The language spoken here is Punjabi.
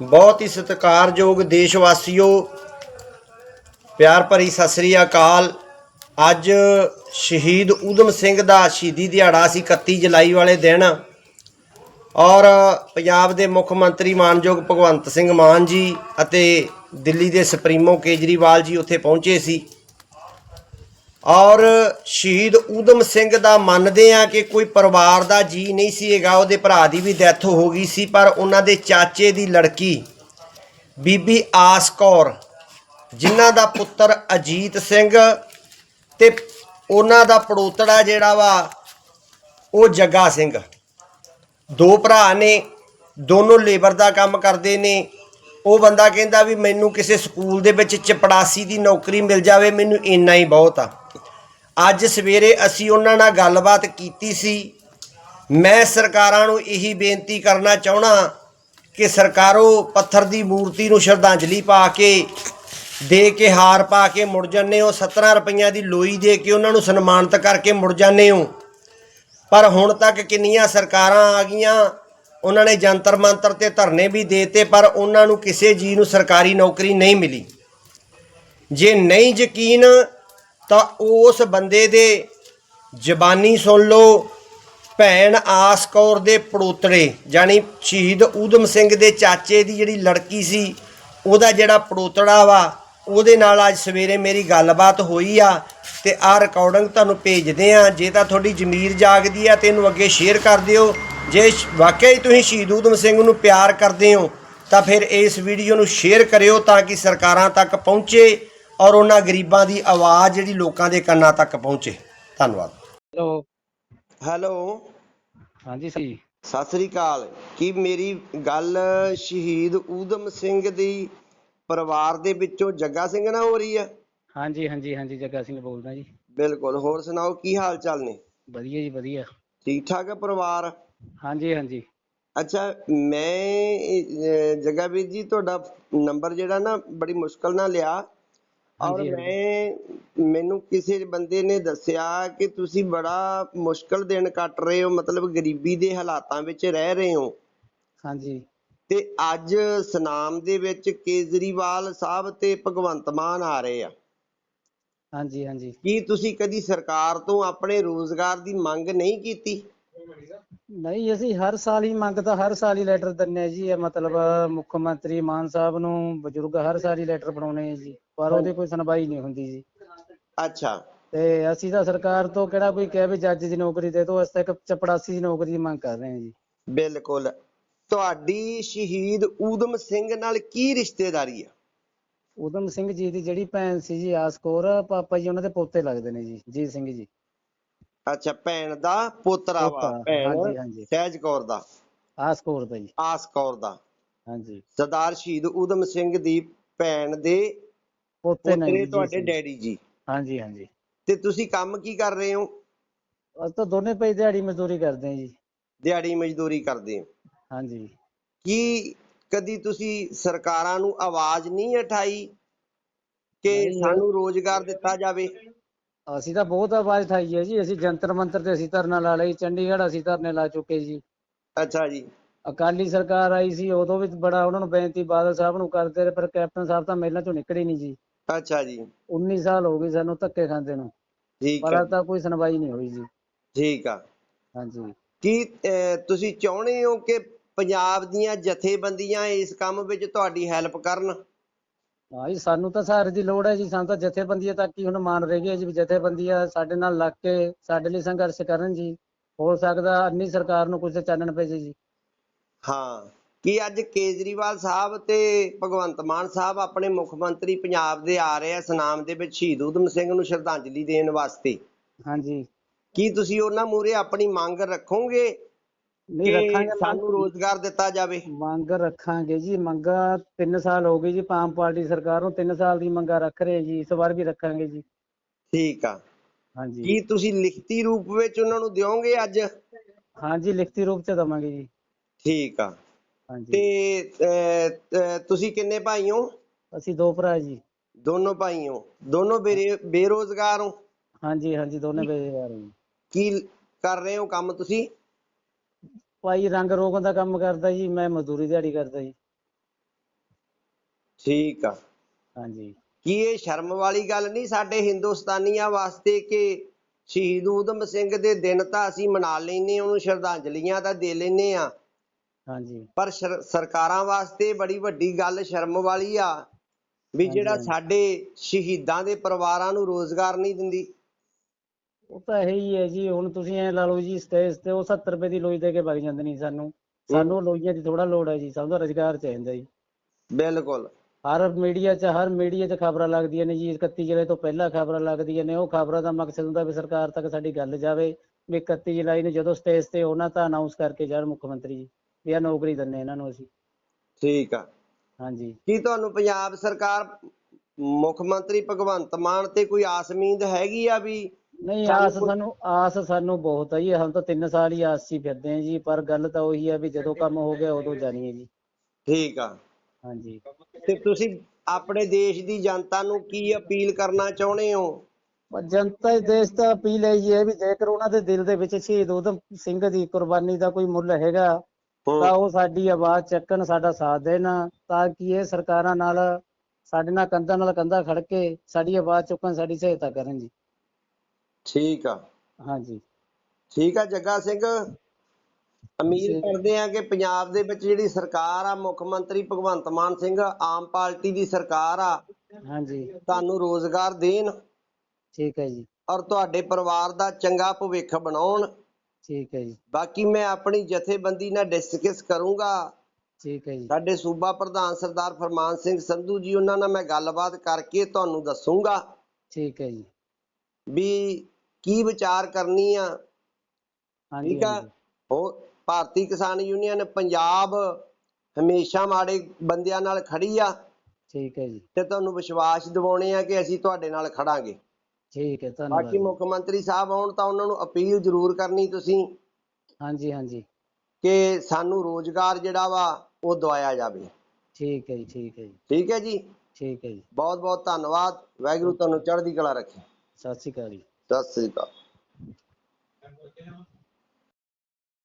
ਬਹੁਤ ਹੀ ਸਤਿਕਾਰਯੋਗ ਦੇਸ਼ ਵਾਸੀਓ ਪਿਆਰ ਭਰੀ ਸਤਿ ਸ੍ਰੀ ਅਕਾਲ। ਅੱਜ ਸ਼ਹੀਦ ਊਧਮ ਸਿੰਘ ਦਾ ਸ਼ਹੀਦੀ ਦਿਹਾੜਾ ਸੀ 31 ਜੁਲਾਈ ਵਾਲੇ ਦਿਨ। ਔਰ ਪੰਜਾਬ ਦੇ ਮੁੱਖ ਮੰਤਰੀ ਮਾਨਯੋਗ ਭਗਵੰਤ ਸਿੰਘ ਮਾਨ ਜੀ ਅਤੇ ਦਿੱਲੀ ਦੇ ਸੁਪਰੀਮੋ ਕੇਜਰੀਵਾਲ ਜੀ ਉੱਥੇ ਪਹੁੰਚੇ ਸੀ। ਔਰ ਸ਼ਹੀਦ ਊਧਮ ਸਿੰਘ ਦਾ ਮੰਨਦੇ ਆ ਕਿ ਕੋਈ ਪਰਿਵਾਰ ਦਾ ਜੀ ਨਹੀਂ ਸੀ ਹੈਗਾ, ਉਹਦੇ ਭਰਾ ਦੀ ਵੀ ਡੈਥ ਹੋ ਗਈ ਸੀ, ਪਰ ਉਹਨਾਂ ਦੇ ਚਾਚੇ ਦੀ ਲੜਕੀ ਬੀਬੀ ਆਸ ਕੌਰ, ਜਿਨ੍ਹਾਂ ਦਾ ਪੁੱਤਰ ਅਜੀਤ ਸਿੰਘ ਤੇ ਉਹਨਾਂ ਦਾ ਪੜੋਤੜਾ ਜਿਹੜਾ ਵਾ, ਉਹ ਜੱਗਾ ਸਿੰਘ। ਦੋ ਭਰਾ ਨੇ, ਦੋਨੋਂ ਲੇਬਰ ਦਾ ਕੰਮ ਕਰਦੇ ਨੇ ਉਹ ਬੰਦਾ ਕਹਿੰਦਾ ਵੀ ਮੈਨੂੰ ਕਿਸੇ ਸਕੂਲ ਦੇ ਵਿੱਚ ਚਪੜਾਸੀ ਦੀ ਨੌਕਰੀ ਮਿਲ ਜਾਵੇ, ਮੈਨੂੰ ਇੰਨਾ ਹੀ ਬਹੁਤ ਆ। ਅੱਜ ਸਵੇਰੇ ਅਸੀਂ ਉਹਨਾਂ ਨਾਲ ਗੱਲਬਾਤ ਕੀਤੀ ਸੀ। ਮੈਂ ਸਰਕਾਰਾਂ ਨੂੰ ਇਹੀ ਬੇਨਤੀ ਕਰਨਾ ਚਾਹਣਾ ਕਿ ਸਰਕਾਰੋ ਪੱਥਰ ਦੀ ਮੂਰਤੀ ਨੂੰ ਸ਼ਰਧਾਂਜਲੀ ਪਾ ਕੇ, ਦੇ ਕੇ ਹਾਰ ਪਾ ਕੇ ਮੁੜ ਜਾਂਦੇ ਹੋ। 17 ਰੁਪਈਆਂ ਦੀ ਲੋਈ ਦੇ ਕੇ ਉਹਨਾਂ ਨੂੰ ਸਨਮਾਨਿਤ ਕਰਕੇ ਮੁੜ ਜਾਂਦੇ ਹੋ। ਪਰ ਹੁਣ ਤੱਕ ਕਿੰਨੀਆਂ ਸਰਕਾਰਾਂ ਆ ਗਈਆਂ ਉਹਨਾਂ ਨੇ ਜੰਤਰ ਮੰਤਰ ਤੇ ਧਰਨੇ ਵੀ ਦੇਤੇ, ਪਰ ਉਹਨਾਂ ਨੂੰ ਕਿਸੇ ਜੀ ਨੂੰ ਸਰਕਾਰੀ ਨੌਕਰੀ ਨਹੀਂ ਮਿਲੀ। ਜੇ ਨਹੀਂ ਯਕੀਨ, ਤਾਂ ਉਸ ਬੰਦੇ ਦੇ ਜ਼ਬਾਨੀ ਸੁਣ ਲਓ। ਭੈਣ ਆਸ ਕੌਰ ਦੇ ਪੜੋਤੜੇ ਜਾਨੀ ਸ਼ਹੀਦ ਊਧਮ ਸਿੰਘ ਦੇ ਚਾਚੇ ਦੀ ਜਿਹੜੀ ਲੜਕੀ ਸੀ, ਉਹਦਾ ਜਿਹੜਾ ਪੜੋਤੜਾ ਵਾ ਉਹਦੇ ਨਾਲ ਅੱਜ ਸਵੇਰੇ ਮੇਰੀ ਗੱਲਬਾਤ ਹੋਈ ਆ ਤੇ ਆਹ ਰਿਕਾਰਡਿੰਗ ਤੁਹਾਨੂੰ ਭੇਜਦੇ ਆ। ਜੇ ਤਾਂ ਤੁਹਾਡੀ ਜ਼ਮੀਰ ਜਾਗਦੀ ਆ ਤੇ ਇਹਨੂੰ ਅੱਗੇ ਸ਼ੇਅਰ ਕਰ ਦਿਓ। ਜੇ ਵਾਕਿਆ ਹੀ ਤੁਸੀਂ ਸ਼ਹੀਦ ਊਧਮ ਸਿੰਘ ਨੂੰ ਪਿਆਰ ਕਰਦੇ ਹੋ ਤਾਂ ਫਿਰ ਇਸ ਵੀਡੀਓ ਨੂੰ ਸ਼ੇਅਰ ਕਰਿਓ ਤਾਂ ਕਿ ਸਰਕਾਰਾਂ ਤੱਕ ਪਹੁੰਚੇ ਔਰ ਉਹਨਾਂ ਗਰੀਬਾਂ ਦੀ ਆਵਾਜ਼ ਜਿਹੜੀ ਲੋਕਾਂ ਦੇ ਕੰਨਾਂ ਤੱਕ ਪਹੁੰਚੇ। ਧੰਨਵਾਦ। ਹੈਲੋ। ਹੈਲੋ। ਹਾਂਜੀ ਸੀ ਸਤਿ ਸ੍ਰੀ ਅਕਾਲ। ਕੀ ਮੇਰੀ ਗੱਲ ਸ਼ਹੀਦ ਊਧਮ ਸਿੰਘ ਦੀ ਪਰਿਵਾਰ ਦੇ ਵਿੱਚੋਂ ਜੱਗਾ ਸਿੰਘ ਨਾਲ ਹੋ ਰਹੀ ਆ? ਹਾਂਜੀ ਹਾਂਜੀ ਹਾਂਜੀ ਜੱਗਾ ਸਿੰਘ ਬੋਲਦਾ ਜੀ। ਬਿਲਕੁਲ ਹੋਰ ਸੁਣਾਓ ਕੀ ਹਾਲ ਚਾਲ ਨੇ? ਵਧੀਆ ਜੀ ਵਧੀਆ। ਠੀਕ ਠਾਕ ਹੈ ਪਰਿਵਾਰ? ਹਾਂਜੀ ਹਾਂਜੀ। ਅੱਛਾ ਮੈਂ ਜੱਗਾ ਵੀਰ ਜੀ ਤੁਹਾਡਾ ਨੰਬਰ ਜਿਹੜਾ ਨਾ ਬੜੀ ਮੁਸ਼ਕਲ ਨਾਲ ਲਿਆ। ਔਰ ਮੈਂ ਮੈਨੂੰ ਕਿਸੇ ਬੰਦੇ ਨੇ ਦੱਸਿਆ ਕਿ ਤੁਸੀਂ ਬੜਾ ਮੁਸ਼ਕਲ ਦਿਨ ਕੱਟ ਰਹੇ ਹੋ ਮਤਲਬ ਗਰੀਬੀ ਦੇ ਹਾਲਾਤਾਂ ਵਿੱਚ ਰਹਿ ਰਹੇ ਹੋ। ਹਾਂਜੀ। ਤੇ ਅੱਜ ਸਨਾਮ ਦੇ ਵਿੱਚ ਕੇਜਰੀਵਾਲ ਸਾਹਿਬ ਤੇ ਭਗਵੰਤ ਮਾਨ ਆ ਰਹੇ ਆ। ਹਾਂਜੀ ਹਾਂਜੀ। ਕੀ ਤੁਸੀਂ ਕਦੀ ਸਰਕਾਰ ਤੋਂ ਆਪਣੇ ਰੋਜ਼ਗਾਰ ਦੀ ਮੰਗ ਨਹੀਂ ਕੀਤੀ? ਨਹੀਂ ਅਸੀਂ ਹਰ ਸਾਲ ਹੀ ਮੰਗ ਤਾਂ ਹਰ ਸਾਲ ਹੀ ਲੈਟਰ ਦਿੰਨੇ ਆ ਜੀ ਇਹ ਮਤਲਬ ਮੁੱਖ ਮੰਤਰੀ ਮਾਨ ਸਾਹਿਬ ਨੂੰ ਬਜ਼ੁਰਗ ਹਰ ਸਾਲ ਹੀ ਲੈਟਰ ਬਣਾਉਣੇ ਆ ਜੀ ਪਰ ਉਹਦੀ ਕੋਈ ਸੁਣਵਾਈ ਨਹੀਂ ਹੁੰਦੀ ਜੀ। ਅੱਛਾ। ਤੇ ਅਸੀਂ ਤਾਂ ਸਰਕਾਰ ਤੋਂ ਕਿਹੜਾ ਕੋਈ ਕਹੇ ਵੀ ਜੱਜ ਦੀ ਨੌਕਰੀ ਦੇ ਦਿਓ ਅਸੀਂ ਤਾਂ ਇੱਕ ਚਪੜਾਸੀ ਦੀ ਨੌਕਰੀ ਦੀ ਮੰਗ ਕਰ ਰਹੇ ਹਾਂ ਜੀ। ਬਿਲਕੁਲ। ਤੁਹਾਡੀ ਸ਼ਹੀਦ ਊਧਮ ਸਿੰਘ ਨਾਲ ਕੀ ਰਿਸ਼ਤੇਦਾਰੀ ਆ? ਊਧਮ ਸਿੰਘ ਜੀ ਦੀ ਜਿਹੜੀ ਭੈਣ ਸੀ ਜੀ ਆਸ ਕੌਰ ਪਾਪਾ ਜੀ ਉਹਨਾਂ ਦੇ ਪੋਤੇ ਲੱਗਦੇ ਨੇ ਜੀ ਜੀਤ ਸਿੰਘ ਜੀ। ਅੱਛਾ ਭੈਣ ਦਾ ਪੋਤਰਾ ਵਾ। ਪੋਤਾ, ਭੈਣ? ਹਾਂਜੀ, ਹਾਂਜੀ। ਸਹਿਜ ਕੌਰ ਦਾ। ਆਸ ਕੌਰ ਦਾ ਜੀ। ਆਸ ਕੌਰ ਦਾ। ਹਾਂਜੀ। ਸਰਦਾਰ ਸ਼ਹੀਦ ਊਧਮ ਸਿੰਘ ਦੀ ਭੈਣ ਦੇ ਪੋਤੇ ਨੇ ਪੋਤਰੇ ਜੀ ਤੁਹਾਡੇ ਸਿੰਘ। ਡੈਡੀ ਜੀ। ਹਾਂਜੀ ਹਾਂਜੀ। ਤੇ ਤੁਸੀਂ ਕੰਮ ਕੀ ਕਰ ਰਹੇ ਹੋ? ਅਸੀਂ ਤਾਂ ਦੋਨੇ ਭਾਈ ਦਿਹਾੜੀ ਮਜ਼ਦੂਰੀ ਕਰਦੇ ਹਾਂ ਜੀ। ਦਿਹਾੜੀ ਮਜ਼ਦੂਰੀ ਕਰਦੇ ਹੋ। ਹਾਂਜੀ। ਕੀ ਕਦੀ ਤੁਸੀਂ ਸਰਕਾਰਾਂ ਨੂੰ ਆਵਾਜ਼ ਨਹੀਂ ਉਠਾਈ ਕਿ ਨਹੀਂ। ਸਾਨੂੰ ਰੋਜ਼ਗਾਰ ਦਿੱਤਾ ਜਾਵੇ? ਅਸੀਂ ਤਾਂ ਬਹੁਤ ਆਵਾਜ਼ ਉਠਾਈ ਹੈ ਜੀ। ਅਸੀਂ ਜੰਤਰ ਮੰਤਰ ਤੇ ਅਸੀਂ ਧਰਨਾ ਲਾ ਲਈ ਚੰਡੀਗੜ੍ਹ ਅਸੀਂ ਧਰਨੇ ਲਾ ਚੁੱਕੇ ਜੀ। ਅੱਛਾ ਜੀ। ਅਕਾਲੀ ਸਰਕਾਰ ਆਈ ਸੀ ਉਦੋਂ ਵੀ ਬੜਾ ਉਹਨਾਂ ਨੂੰ ਬੇਨਤੀ ਬਾਦਲ ਸਾਹਿਬ ਨੂੰ ਕਰਦੇ ਰਹੇ ਪਰ ਕੈਪਟਨ ਸਾਹਿਬ ਤਾਂ ਮੇਲਾਂ ਚੋਂ ਨਿਕਲੇ ਨਹੀਂ ਜੀ। ਅੱਛਾ ਜੀ। 19 ਸਾਲ ਹੋ ਗਏ ਸਾਨੂੰ ਧੱਕੇ ਖਾਂਦੇ ਨੂੰ। ਠੀਕ ਪਰ ਅੱਜ ਤਾਂ ਕੋਈ ਸੁਣਵਾਈ ਨਹੀਂ ਹੋਈ ਜੀ। ਠੀਕ ਆ। ਹਾਂਜੀ। ਕੀ ਅਹ, ਤੁਸੀਂ ਚਾਹੁੰਦੇ ਹੋ ਕਿ ਪੰਜਾਬ ਦੀਆਂ ਜਥੇਬੰਦੀਆਂ ਇਸ ਕੰਮ ਵਿੱਚ ਤੁਹਾਡੀ ਹੈਲਪ ਕਰਨ? ਹਾਂ ਜੀ ਸਾਨੂੰ ਤਾਂ ਸਹਾਰੇ ਦੀ ਲੋੜ ਹੈ ਜੀ ਸਾਨੂੰ ਤਾਂ ਜਥੇਬੰਦੀਆਂ ਤੱਕ ਹੀ ਹੁਣ ਮਾਨ ਰਹਿ ਗਿਆ ਜੀ ਵੀ ਜਥੇਬੰਦੀਆਂ ਸਾਡੇ ਨਾਲ ਲੱਗ ਕੇ ਸਾਡੇ ਲਈ ਸੰਘਰਸ਼ ਕਰਨ ਜੀ। ਹੋ ਸਕਦਾ ਅੰਨੀ ਸਰਕਾਰ ਨੂੰ ਕੁਝ ਚਾਨਣ ਪੈ ਜੇ ਜੀ। ਹਾਂ ਕੀ ਅੱਜ ਕੇਜਰੀਵਾਲ ਸਾਹਿਬ ਤੇ ਭਗਵੰਤ ਮਾਨ ਸਾਹਿਬ ਆਪਣੇ ਮੁੱਖ ਮੰਤਰੀ ਪੰਜਾਬ ਦੇ ਆ ਰਹੇ ਆ ਸਨਾਮ ਦੇ ਵਿੱਚ ਸ਼ਹੀਦ ਊਧਮ ਸਿੰਘ ਨੂੰ ਸ਼ਰਧਾਂਜਲੀ ਦੇਣ ਵਾਸਤੇ? ਹਾਂਜੀ। ਕੀ ਤੁਸੀਂ ਉਹਨਾਂ ਮੂਹਰੇ ਆਪਣੀ ਮੰਗ ਰੱਖੋਗੇ ਨਹੀਂ ਰੱਖਾਂਗੇ ਸਾਨੂੰ ਰੋਜ਼ਗਾਰ ਦਿੱਤਾ ਜਾਵੇ। ਮੰਗ ਰੱਖਾਂਗੇ ਜੀ ਮੰਗਾਂ 3 ਸਾਲ ਹੋ ਗਏ ਜੀ ਆਮ ਪਾਰਟੀ ਸਰਕਾਰ ਨੂੰ 3 ਸਾਲ ਦੀ ਮੰਗਾਂ ਰੱਖ ਰਹੇ ਜੀ ਇਸ ਵਾਰ ਵੀ ਰੱਖਾਂਗੇ ਜੀ। ਠੀਕ ਆ। ਹਾਂਜੀ। ਕੀ ਤੁਸੀਂ ਲਿਖਤੀ ਰੂਪ ਵਿੱਚ ਉਹਨਾਂ ਨੂੰ ਦਿਓਗੇ ਅੱਜ? ਹਾਂਜੀ ਲਿਖਤੀ ਰੂਪ ਚ ਦਵਾਂਗੇ ਜੀ। ਠੀਕ ਆ। ਹਾਂਜੀ। ਤੇ ਤੁਸੀਂ ਕਿੰਨੇ ਭਾਈ ਹੋ? ਅਸੀਂ ਦੋ ਭਰਾ ਜੀ। ਦੋਨੋਂ ਭਾਈ ਹੋ। ਦੋਨੋਂ ਬੇਰੇ- ਬੇਰੋਜ਼ਗਾਰ ਹੋ? ਹਾਂਜੀ ਹਾਂਜੀ ਦੋਨੇ ਬੇਰੁਜ਼ਗਾਰ ਜੀ। ਕੀ ਕਰ ਰਹੇ ਹੋ ਕੰਮ ਤੁਸੀਂ? ਭਾਈ ਰੰਗ ਰੋਗਨ ਦਾ ਕੰਮ ਕਰਦਾ ਜੀ ਮੈਂ ਮਜ਼ਦੂਰੀ ਦਿਹਾੜੀ ਕਰਦਾ ਜੀ। ਠੀਕ ਆ। ਹਾਂਜੀ। ਕੀ ਇਹ ਸ਼ਰਮ ਵਾਲੀ ਗੱਲ ਨਹੀਂ ਸਾਡੇ ਹਿੰਦੁਸਤਾਨੀਆਂ ਵਾਸਤੇ ਕਿ ਸ਼ਹੀਦ ਊਧਮ ਸਿੰਘ ਦੇ ਦਿਨ ਤਾਂ ਅਸੀਂ ਮਨਾ ਲੈਨੇ ਉਹਨੂੰ ਸ਼ਰਧਾਂਜਲੀਆਂ ਤਾਂ ਦੇ ਲੈਨੇ ਆ ਹਾਂਜੀ। ਪਰ ਸ਼ਰ- ਸਰਕਾਰਾਂ ਵਾਸਤੇ ਬੜੀ ਵੱਡੀ ਗੱਲ ਸ਼ਰਮ ਵਾਲੀ ਆ ਵੀ ਜਿਹੜਾ। ਸਾਡੇ ਸ਼ਹੀਦਾਂ ਦੇ ਪਰਿਵਾਰਾਂ ਨੂੰ ਰੋਜ਼ਗਾਰ ਨਹੀਂ ਦਿੰਦੀ। ਉਹ ਤਾਂ ਹੈ ਹੀ ਹੈ ਜੀ ਹੁਣ ਤੁਸੀਂ ਐ ਲਾ ਲਓ ਜੀ ਸਟੇਜ ਤੇ ਉਹ 70 ਰੁਪਏ ਦੀ ਲੋਈ ਦੇ ਕੇ ਵਗ ਜਾਂਦੇ ਨਹੀਂ ਸਾਨੂੰ। ਸਾਨੂੰ ਲੋਈਆਂ ਦੀ ਥੋੜਾ ਲੋੜ ਹੈ ਜੀ ਸਭ ਦਾ ਰੁਜ਼ਗਾਰ ਚਾਹੀਦਾ ਜੀ। ਬਿਲਕੁਲ। ਹਰ ਮੀਡੀਆ 'ਚ ਹਰ ਮੀਡੀਆ 'ਚ ਖਬਰਾਂ ਲੱਗਦੀਆਂ ਨੇ ਜੀ 31 ਜੁਲਾਈ ਤੋਂ ਪਹਿਲਾਂ ਖਬਰਾਂ ਲੱਗਦੀਆਂ ਨੇ। ਉਹ ਖਬਰਾਂ ਦਾ ਮਕਸਦ ਹੁੰਦਾ ਵੀ ਸਰਕਾਰ ਤੱਕ ਸਾਡੀ ਗੱਲ ਜਾਵੇ। ਵੀ 31 ਜੁਲਾਈ ਨੂੰ ਜਦੋਂ ਸਟੇਜ ਤੇ ਉਹਨਾਂ ਤਾਂ ਅਨਾਉਂਸ ਕਰਕੇ ਜਾਣ ਮੁੱਖ ਮੰਤਰੀ ਜੀ ਵੀ ਆ ਨੌਕਰੀ ਦਿੰਨੇ ਇਹਨਾਂ ਨੂੰ ਅਸੀਂ। ਠੀਕ ਆ। ਹਾਂਜੀ। ਕੀ ਤੁਹਾਨੂੰ ਪੰਜਾਬ ਸਰਕਾਰ ਮੁੱਖ ਮੰਤਰੀ ਭਗਵੰਤ ਮਾਨ ਤੇ ਕੋਈ ਆਸ ਉਮੀਦ ਹੈਗੀ ਆ ਵੀ ਨਹੀਂ ਆਸ ਸਾਨੂੰ ਆਸ ਸਾਨੂੰ ਬਹੁਤ ਹੈ ਜੀ। ਹਮ ਤਾਂ 3 ਸਾਲ ਹੀ ਆਸ ਹੀ ਫਿਰਦੇ ਹਾਂ ਜੀ ਪਰ ਗੱਲ ਤਾਂ ਉਹੀ ਹੈ ਵੀ ਜਦੋਂ ਕੰਮ ਹੋ ਗਿਆ ਉਦੋਂ ਜਾਣੀ ਹੈ ਜੀ। ਠੀਕ ਆ। ਹਾਂਜੀ। ਤੇ ਤੁਸੀਂ ਆਪਣੇ ਦੇਸ਼ ਦੀ ਜਨਤਾ ਨੂੰ ਕੀ ਅਪੀਲ ਕਰਨਾ ਚਾਹੁੰਦੇ ਹੋ? ਪਰ ਜਨਤਾ ਦੇ ਦੇਸ਼ ਦਾ ਅਪੀਲ ਹੈ ਜੀ ਇਹ ਵੀ ਜੇਕਰ ਉਹਨਾਂ ਦੇ ਦਿਲ ਦੇ ਵਿੱਚ ਸ਼ਹੀਦ ਊਧਮ ਸਿੰਘ ਦੀ ਕੁਰਬਾਨੀ ਦਾ ਕੋਈ ਮੁੱਲ ਹੈਗਾ ਤਾਂ ਉਹ ਸਾਡੀ ਆਵਾਜ਼ ਚੱਕਣ ਸਾਡਾ ਸਾਥ ਦੇਣ ਤਾਂ ਕਿ ਇਹ ਸਰਕਾਰਾਂ ਨਾਲ ਸਾਡੇ ਨਾਲ ਕੰਧਾਂ ਨਾਲ ਕੰਧਾ ਖੜ ਕੇ ਸਾਡੀ ਆਵਾਜ਼ ਚੁੱਕਣ ਸਾਡੀ ਸਹਾਇਤਾ ਕਰਨ ਜੀ। ਠੀਕ ਆ। ਹਾਂਜੀ। ਠੀਕ ਆ ਜੱਗਾ ਸਿੰਘ। ਜੀ। ਕਰਦੇ ਆ ਕਿ ਪੰਜਾਬ ਦੇ ਵਿੱਚ ਜਿਹੜੀ ਸਰਕਾਰ ਆ ਮੁੱਖ ਮੰਤਰੀ ਭਗਵੰਤ ਮਾਨ ਸਿੰਘ ਆਮ ਪਾਰਟੀ ਦੀ ਸਰਕਾਰ ਆ ਹਾਂਜੀ। ਤੁਹਾਨੂੰ ਰੋਜ਼ਗਾਰ ਦੇਣ ਠੀਕ ਹੈ ਜੀ। ਔਰ ਤੁਹਾਡੇ ਪਰਿਵਾਰ ਦਾ ਚੰਗਾ ਭਵਿੱਖ ਬਣਾਉਣ। ਠੀਕ ਹੈ ਜੀ। ਬਾਕੀ ਮੈਂ ਆਪਣੀ ਜਥੇਬੰਦੀ ਨਾਲ ਡਿਸਕਸ ਕਰੂੰਗਾ। ਠੀਕ ਹੈ ਜੀ। ਸਾਡੇ ਸੂਬਾ ਪ੍ਰਧਾਨ ਸਰਦਾਰ ਫਰਮਾਨ ਸਿੰਘ ਸੰਧੂ ਜੀ ਉਹਨਾਂ ਨਾਲ ਮੈਂ ਗੱਲਬਾਤ ਕਰਕੇ ਤੁਹਾਨੂੰ ਦੱਸੂੰਗਾ। ਠੀਕ ਹੈ ਜੀ। ਵੀ ਕੀ ਵਿਚਾਰ ਕਰਨੀ ਆ? ਠੀਕ ਆ? ਉਹ ਭਾਰਤੀ ਕਿਸਾਨ ਯੂਨੀਅਨ ਪੰਜਾਬ ਹਮੇਸ਼ਾ ਮਾੜੇ ਬੰਦਿਆਂ ਨਾਲ ਖੜੀ ਆ। ਠੀਕ ਹੈ ਜੀ। ਤੇ ਤੁਹਾਨੂੰ ਵਿਸ਼ਵਾਸ ਦਿਵਾਉਣੇ ਆ ਕਿ ਅਸੀਂ ਤੁਹਾਡੇ ਨਾਲ ਖੜਾਂਗੇ। ਠੀਕ ਹੈ ਧੰਨਵਾਦ ਬਾਕੀ। ਮੁੱਖ ਮੰਤਰੀ ਸਾਹਿਬ ਆਉਣ ਤਾਂ ਉਹਨਾਂ ਨੂੰ ਅਪੀਲ ਜ਼ਰੂਰ ਕਰਨੀ ਤੁਸੀਂ ਹਾਂਜੀ ਹਾਂਜੀ। ਕਿ ਸਾਨੂੰ ਰੋਜ਼ਗਾਰ ਜਿਹੜਾ ਵਾ ਉਹ ਦਵਾਇਆ ਜਾਵੇ। ਠੀਕ ਹੈ ਜੀ ਠੀਕ ਹੈ ਜੀ। ਠੀਕ ਹੈ ਜੀ? ਠੀਕ ਹੈ ਜੀ। ਬਹੁਤ ਬਹੁਤ ਧੰਨਵਾਦ। ਵਾਹਿਗੁਰੂ ਤੁਹਾਨੂੰ ਚੜ੍ਹਦੀ ਕਲਾ ਰੱਖੇ। ਸਤਿ ਸ਼੍ਰੀ ਅਕਾਲ ਜੀ। ਸਤਿ ਸ੍ਰੀ ਅਕਾਲ